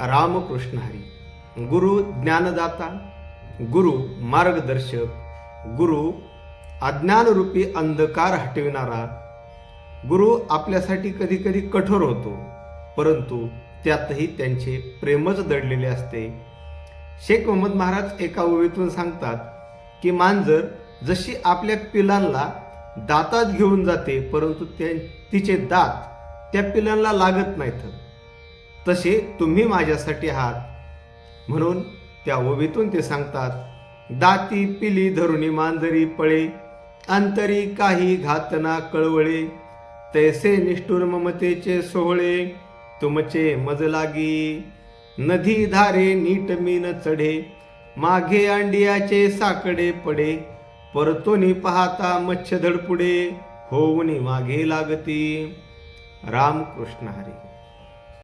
रामकृष्ण हरी. गुरु ज्ञानदाता गुरु मार्गदर्शक गुरु अज्ञानरूपी अंधकार हटविणारा गुरु आपल्यासाठी कधीकधी कठोर होतो परंतु त्यातही त्यांचे प्रेमच दडलेले असते. शेख मोहम्मद महाराज एका ओवीतून सांगतात की मांजर जशी आपल्या पिलांना दातात घेऊन जाते परंतु त्या तिचे दात त्या पिलांना लागत नाहीत. तसे तुम्ही माझ्यासाठी आहात. म्हणून त्या ओवीतून ते सांगतात दाती पिली धरुणी मांजरी पळे अंतरी काही घातना कळवळे तैसे निष्ठुर ममतेचे सोहळे तुमचे मज लागी नदी धारे नीट मीन चढे मागे अंडियाचे साकडे पडे परतोनी पाहता मच्छधडपुडे होऊनी मागे लागती. रामकृष्ण हरी.